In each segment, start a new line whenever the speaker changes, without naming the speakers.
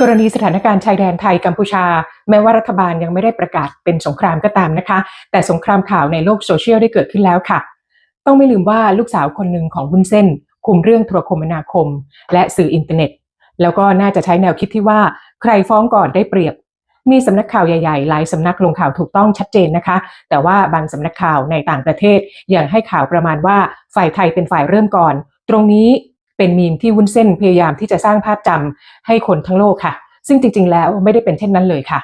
กรณีสถานการณ์ชายแดนไทยกัมพูชา แม้ว่ารัฐบาลยังไม่ได้ประกาศเป็นสงครามก็ตามนะคะ แต่สงครามข่าวในโลกโซเชียลได้เกิดขึ้นแล้วค่ะ ต้องไม่ลืมว่าลูกสาวคนหนึ่งของวุ้นเส้น คุมเรื่องโทรคมนาคม และสื่ออินเทอร์เน็ต แล้วก็น่าจะใช้แนวคิดที่ว่าใครฟ้องก่อนได้เปรียบ มีสำนักข่าวใหญ่ๆ หลายสำนักลงข่าวถูกต้องชัดเจนนะคะ แต่ว่าบางสำนักข่าวในต่างประเทศยังให้ข่าวประมาณว่าฝ่ายไทยเป็นฝ่ายเริ่มก่อน ตรงนี้ เป็นมีมที่วุ้นเส้นพยายามที่จะสร้างภาพจำให้คนทั้งโลกค่ะ ซึ่งจริง ๆ แล้วไม่ได้เป็นเช่นนั้นเลยค่ะ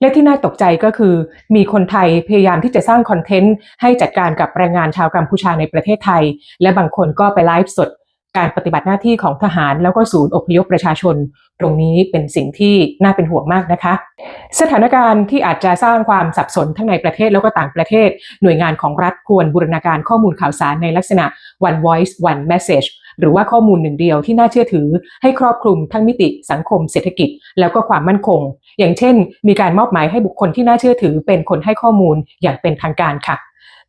และที่น่าตกใจก็คือ มีคนไทยพยายามที่จะสร้างคอนเทนต์ให้จัดการกับแรงงานชาวกัมพูชาในประเทศไทย และบางคนก็ไปไลฟ์สดการปฏิบัติหน้าที่ของทหารแล้วก็ศูนย์อพยพประชาชน ตรงนี้เป็นสิ่งที่น่าเป็นห่วงมากนะคะ สถานการณ์ที่อาจจะสร้างความสับสนทั้งในประเทศแล้วก็ต่างประเทศ หน่วยงานของรัฐควรบูรณาการข้อมูลข่าวสารในลักษณะ one voice one message หรือว่าข้อมูลหนึ่งเดียวที่น่าเชื่อถือให้ครอบคลุมทั้งมิติสังคมเศรษฐกิจ แล้วก็ความมั่นคง อย่างเช่น มีการมอบหมายให้บุคคลที่น่าเชื่อถือเป็นคนให้ข้อมูลอย่างเป็นทางการค่ะ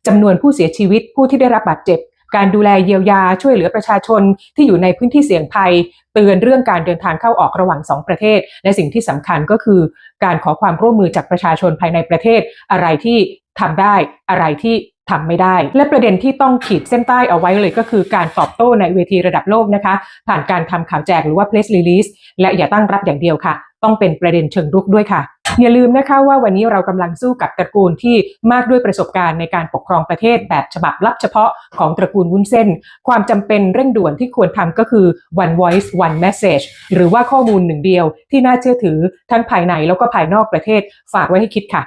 จำนวนผู้เสียชีวิตผู้ที่ได้รับบาดเจ็บการดูแลเยียวยาช่วยเหลือประชาชนที่อยู่ในพื้นที่เสี่ยงภัย เตือนเรื่องการเดินทางเข้าออกระหว่างสองประเทศ และสิ่งที่สำคัญก็คือ การขอความร่วมมือจากประชาชนภายในประเทศ อะไรที่ทำได้อะไรที่ทำไม่ได้ และประเด็นที่ต้องขีดเส้นใต้เอาไว้เลยก็คือการตอบโต้ในเวทีระดับโลกนะคะ ผ่านการทำข่าวแจกหรือว่า press release และอย่าตั้งรับอย่างเดียวค่ะ ต้องเป็นประเด็นเชิงรุกด้วยค่ะอย่าลืมนะคะว่าวันนี้เรากำลังสู้กับตระกูลที่มากด้วยประสบการณ์ในการปกครองประเทศแบบฉบับลับเฉพาะของตระกูลวุ้นเส้น ความจำเป็นเร่งด่วนที่ควรทำก็คือ one voice one message หรือว่าข้อมูลหนึ่งเดียวที่น่าเชื่อถือทั้งภายในแล้วก็ภายนอกประเทศฝากไว้ให้คิดค่ะ